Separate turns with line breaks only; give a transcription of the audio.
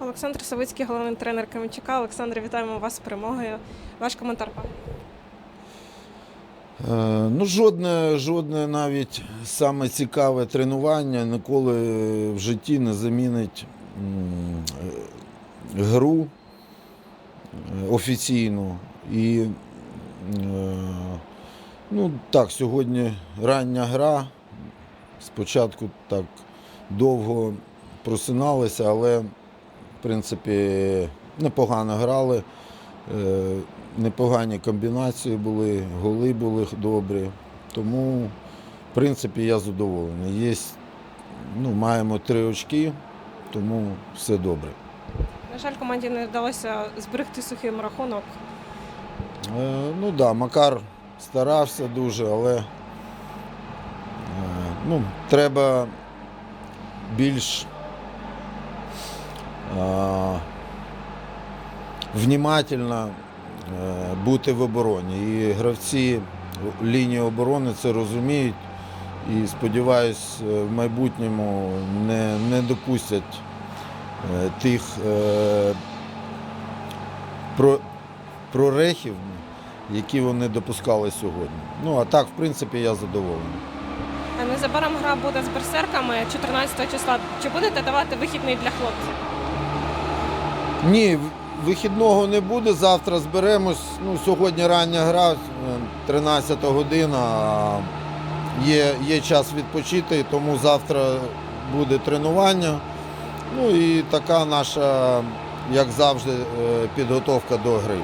Олександр Савицький, головний тренер Кам'янчука. Олександр, вітаємо вас з перемогою. Ваш коментар. пане.
Е, Ну, жодне, жодне навіть саме цікаве тренування ніколи в житті не замінить е, гру е, офіційну. І ну, так, сьогодні рання гра. Спочатку так довго просиналися, але в принципі непогано грали. Е, Непогані комбінації були, голи були добрі. Тому, в принципі, я задоволений. Є, ну, маємо три очки, тому все добре.
На жаль, команді не вдалося зберегти сухий рахунок.
Е, ну так, да, Макар старався дуже, але е, ну, треба більш внімательно е, бути в обороні. І гравці лінії оборони це розуміють. І сподіваюсь, е, в майбутньому не, не допустять е, тих про, прорехів, які вони допускали сьогодні. Ну а так, в принципі, я задоволений.
Незабаром гра буде з берсерками 14 числа. Чи будете давати вихідний для хлопців?
Ні, вихідного не буде. Завтра зберемось. Ну, сьогодні рання гра, е, 13 година. а Є, є час відпочити, тому завтра буде тренування. Ну і така наша, як завжди, е, підготовка до гри.